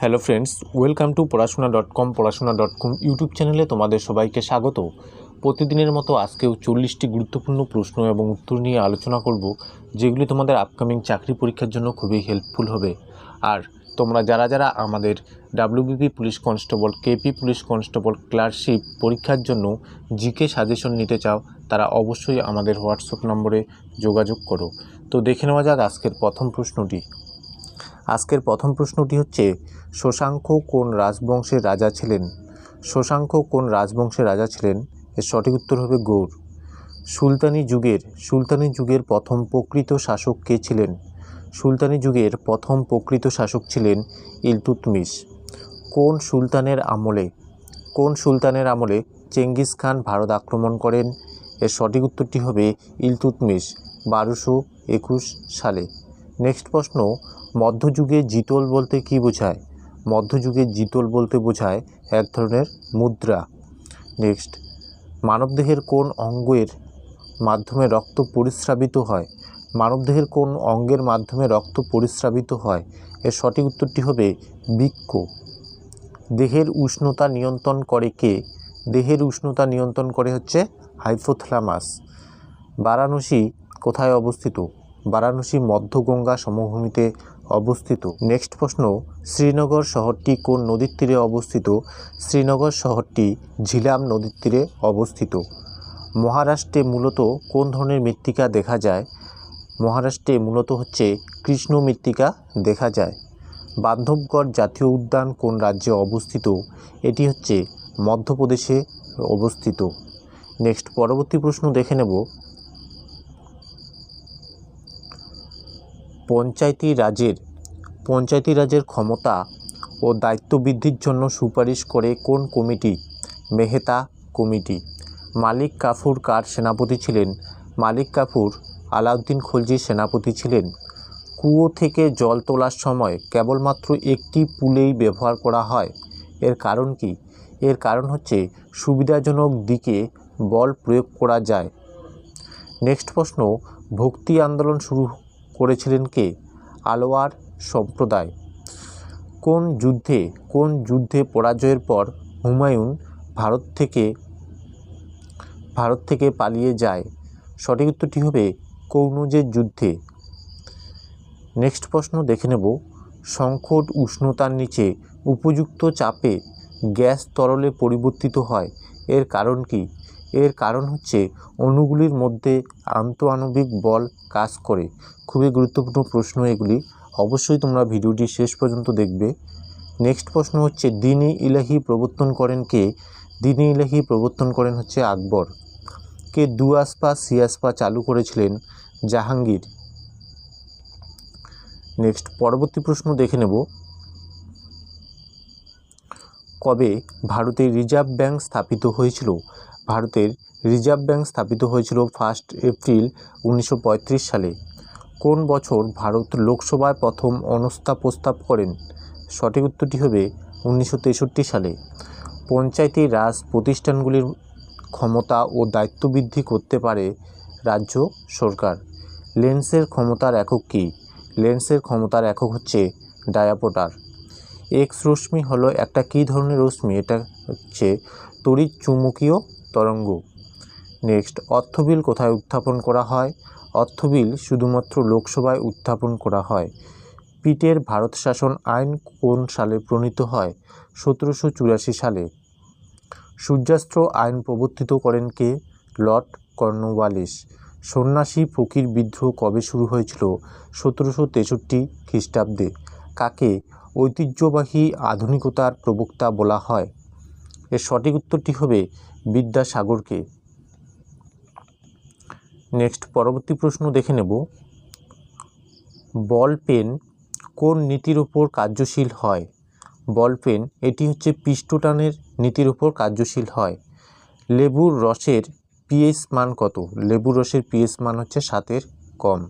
Hello friends welcome to Porashona dot com Porashona dot com YouTube চ্যানেলে তোমাদের সবাইকে স্বাগত। প্রতিদিনের মতো আজকেও চল্লিশটি গুরুত্বপূর্ণ প্রশ্ন এবং উত্তর নিয়ে আলোচনা করব, যেগুলি তোমাদের আপকামিং চাকরি পরীক্ষার জন্য খুবই হেল্পফুল হবে। আর তোমরা যারা যারা আমাদের WBP police constable KP police constable, clerkship পরীক্ষার জন্য জিকে সাজেশন নিতে চাও, তারা অবশ্যই আমাদের হোয়াটসঅ্যাপ নম্বরে যোগাযোগ করো। তো দেখে নেওয়া যাক আজকের প্রথম প্রশ্নটি। আজকের প্রথম প্রশ্নটি হচ্ছে, শশাঙ্ক কোন রাজবংশের রাজা ছিলেন? শশাঙ্ক কোন রাজবংশের রাজা ছিলেন? এর সঠিক উত্তর হবে গৌর সুলতানি যুগের সুলতানি যুগের প্রথম প্রকৃত শাসক কে ছিলেন? সুলতানি যুগের প্রথম প্রকৃত শাসক ছিলেন ইলতুতমিশ। কোন সুলতানের আমলে, কোন সুলতানের আমলে চেঙ্গিস খান ভারত আক্রমণ করেন? এর সঠিক উত্তরটি হবে ইলতুতমিশ, বারোশো একুশ সালে। নেক্সট প্রশ্ন মধ্যযুগে জিতল বলতে কি বোঝায়? মধ্যযুগে জিতল বলতে বোঝায় এক ধরনের মুদ্রা। নেক্সট, মানবদেহের কোন অঙ্গের মাধ্যমে রক্ত পরিস্রাবিত হয়? মানবদেহের কোন অঙ্গের মাধ্যমে রক্ত পরিস্রাবিত হয়? এর সঠিক উত্তরটি হবে বৃক্ক। দেহের উষ্ণতা নিয়ন্ত্রণ করে কে? দেহের উষ্ণতা নিয়ন্ত্রণ করে হচ্ছে হাইপোথ্যালামাস। বারাণসী কোথায় অবস্থিত? বারাণসী মধ্যগঙ্গা সমভূমিতে অবস্থিত। নেক্সট প্রশ্ন, শ্রীনগর শহরটি কোন নদীর তীরে অবস্থিত? শ্রীনগর শহরটি ঝিলাম নদীর তীরে অবস্থিত। মহারাষ্ট্রে মূলত কোন ধরনের মৃত্তিকা দেখা যায়? মহারাষ্ট্রে মূলত হচ্ছে কৃষ্ণ মৃত্তিকা দেখা যায়। বান্ধবগড় জাতীয় উদ্যান কোন রাজ্যে অবস্থিত? এটি হচ্ছে মধ্যপ্রদেশে অবস্থিত। নেক্সট পরবর্তী প্রশ্ন দেখে নেব। পঞ্চায়েতি রাজের পঞ্চায়েতি রাজের ক্ষমতা ও দায়িত্ব বৃদ্ধির জন্য সুপারিশ করে কোন কমিটি? মেহতা কমিটি। মালিক কাফুর কার সেনাপতি ছিলেন? মালিক কাফুর আলাউদ্দিন খলজির সেনাপতি ছিলেন। কুয়ো থেকে জল তোলার সময় কেবলমাত্র একটি পুলেই ব্যবহার করা হয়। এর কারণ কি? এর কারণ হচ্ছে সুবিধাজনক দিকে বল প্রয়োগ করা যায়। নেক্সট প্রশ্ন, ভক্তি আন্দোলন শুরু করেছিলেন কে? আলোয়ার সম্প্রদায়। কোন যুদ্ধে কোন যুদ্ধে পরাজয়ের পর হুমায়ুন ভারত থেকে ভারত থেকে পালিয়ে যায়? সঠিক উত্তরটি হবে কৌনজের যুদ্ধে। নেক্সট প্রশ্ন দেখে নেব। সংকট, উষ্ণতার নিচে উপযুক্ত চাপে গ্যাস তরলে পরিবর্তিত হয়। এর কারণ কি? এর কারণ হচ্ছে অণুগুলির মধ্যে আন্তঃআণবিক বল কাজ করে। খুবই গুরুত্বপূর্ণ প্রশ্ন এগুলি। অবশ্যই তোমরা ভিডিওটি শেষ পর্যন্ত দেখবে। নেক্সট প্রশ্ন হচ্ছে, দিনী ইলাহি প্রবর্তন করেন কে? দিনী ইলাহি প্রবর্তন করেন হচ্ছে আকবর। কে দু আসপা সি আসপা চালু করেছিলেন? জাহাঙ্গীর। নেক্সট পরবর্তী প্রশ্ন দেখে নেব। কবে ভারতের রিজার্ভ ব্যাংক স্থাপিত হয়েছিল? ভারতের রিজার্ভ ব্যাংক স্থাপিত হয়েছিল ফার্স্ট এপ্রিল উনিশশো পঁয়ত্রিশ সালে। কোন বছর ভারত লোকসভায় প্রথম অনস্থা প্রস্তাব করেন? সঠিক উত্তরটি হবে উনিশশো তেষট্টি সালে। পঞ্চায়েতি রাজ প্রতিষ্ঠানগুলির ক্ষমতা ও দায়িত্ব বৃদ্ধি করতে পারে রাজ্য সরকার। লেন্সের ক্ষমতার একক কী? লেন্সের ক্ষমতার একক হচ্ছে ডায়াপোটার। এক্স রশ্মি হলো একটা কী ধরনের রশ্মি? এটা হচ্ছে তড়িৎ চুম্বকীয় তরঙ্গ। নেক্সট, অর্থবিল কোথায় উত্থাপন করা হয়? অর্থবিল শুধুমাত্র লোকসভায় উত্থাপন করা হয়। পিটের ভারত শাসন আইন কোন সালে প্রণীত হয়? সতেরোশো চুরাশি সালে। সূর্যাস্ত্র আইন প্রবর্তিত করেন কে? Lord Cornwallis. সন্ন্যাসী ফকির বিদ্রোহ কবে শুরু হয়েছিল? সতেরোশো তেষট্টি খ্রিস্টাব্দে। কাকে ঐতিহ্যবাহী আধুনিকতার প্রবক্তা বলা হয়? এর সঠিক উত্তরটি হবে বিদ্যাসাগরকে নেক্সট পরবর্তী প্রশ্ন দেখে নেব। বল পেন কোন নীতির ওপর কার্যশীল হয়? বল পেন, এটি হচ্ছে পিষ্টটানের নীতির ওপর কার্যশীল হয়। লেবুর রসের পিএইচ মান কত? লেবুর রসের পিএইচ মান হচ্ছে সাতের কম।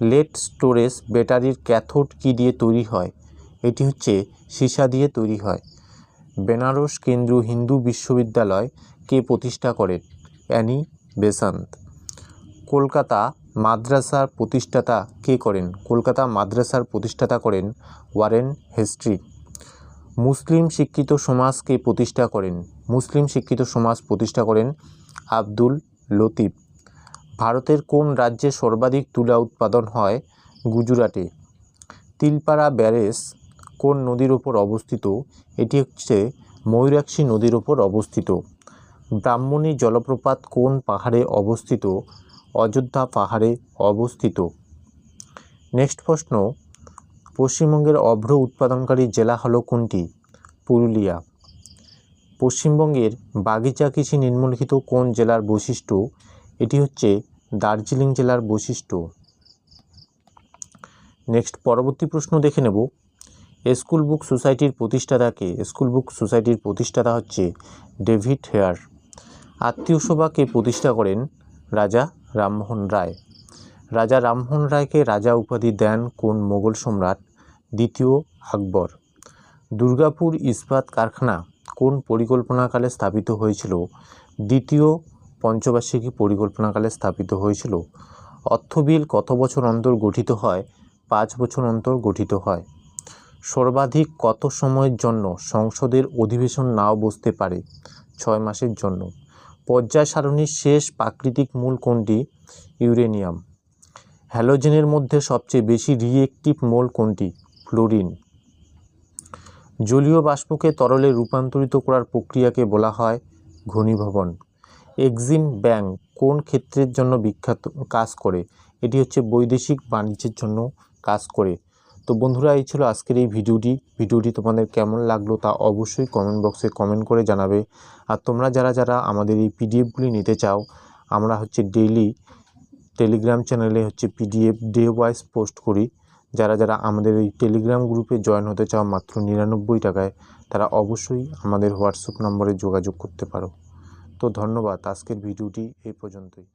লেড স্টোরেজ ব্যাটারির ক্যাথোড কী দিয়ে তৈরি হয়? এটি হচ্ছে সীসা দিয়ে তৈরি হয়। বেনারস কেন্দ্রীয় হিন্দু বিশ্ববিদ্যালয় কে প্রতিষ্ঠা করেন? Annie Besant. কলকাতা মাদ্রাসার প্রতিষ্ঠাতা কে করেন? কলকাতা মাদ্রাসার প্রতিষ্ঠাতা করেন ওয়ারেন হেস্ট্রি। মুসলিম শিক্ষিত সমাজকে প্রতিষ্ঠা করেন? মুসলিম শিক্ষিত সমাজ প্রতিষ্ঠা করেন আব্দুল লতিফ। ভারতের কোন রাজ্যে সর্বাধিক তুলা উৎপাদন হয়? গুজরাটে। তিলপাড়া ব্যারেজ কোন নদীর ওপর অবস্থিত? এটি হচ্ছে ময়ূরাক্ষী নদীর ওপর অবস্থিত। ব্রাহ্মণী জলপ্রপাত কোন পাহাড়ে অবস্থিত? অযোধ্যা পাহাড়ে অবস্থিত। নেক্সট প্রশ্ন। পশ্চিমবঙ্গের অভ্র উৎপাদনকারী জেলা হলো কোনটি? পুরুলিয়া। পশ্চিমবঙ্গের বাগিচা কৃষি নিম্নলিখিত কোন জেলার বৈশিষ্ট্য? এটি হচ্ছে দার্জিলিং জেলার বৈশিষ্ট্য। নেক্সট পরবর্তী প্রশ্ন দেখে নেব। স্কুল বুক সোসাইটির প্রতিষ্ঠাতাকে, স্কুল বুক সোসাইটির প্রতিষ্ঠাতা হচ্ছে ডেভিড হেয়ার। আত্মীয় সভাকে প্রতিষ্ঠা করেন রাজা রামমোহন রায়। রাজা রামমোহন রায়কে রাজা উপাধি দেন কোন মোগল সম্রাট? দ্বিতীয় আকবর। দুর্গাপুর ইস্পাত কারখানা কোন পরিকল্পনাকালে স্থাপিত হয়েছিল? দ্বিতীয় পঞ্চবার্ষিকী পরিকল্পনাকালে স্থাপিত হয়েছিল। অর্থবিল কত বছর অন্তর গঠিত হয়? পাঁচ বছর অন্তর গঠিত হয়। সর্বাধিক কত সময়ের জন্য সংসদের অধিবেশন নাও বসতে পারে? ছয় মাসের জন্য। পর্যায় সারণীর শেষ প্রাকৃতিক মূল কোনটি? ইউরেনিয়াম। হ্যালোজেনের মধ্যে সবচেয়ে বেশি রিয়েক্টিভ মোল কোনটি? ফ্লোরিন। জলীয় বাষ্পকে তরলে রূপান্তরিত করার প্রক্রিয়াকে বলা হয় ঘনীভবন। এক্সিম ব্যাংক কোন ক্ষেত্রের জন্য বিখ্যাত কাজ করে? এটি হচ্ছে বৈদেশিক বাণিজ্যের জন্য কাজ করে। তো বন্ধুরা, এই ছিল আজকের এই ভিডিওটি। ভিডিওটি তোমাদের কেমন লাগল তা অবশ্যই কমেন্ট বক্সে কমেন্ট করে জানাবে। আর তোমরা যারা যারা আমাদের এই পিডিএফগুলি নিতে চাও, আমরা হচ্ছে ডেইলি টেলিগ্রাম চ্যানেলে হচ্ছে পিডিএফ ডে ওয়াইজ পোস্ট করি। যারা যারা আমাদের এই টেলিগ্রাম গ্রুপে জয়েন হতে চাও মাত্র নিরানব্বই টাকায়, তারা অবশ্যই আমাদের হোয়াটসঅ্যাপ নম্বরে যোগাযোগ করতে পারো। তো ধন্যবাদ, আজকের ভিডিওটি এই পর্যন্তই।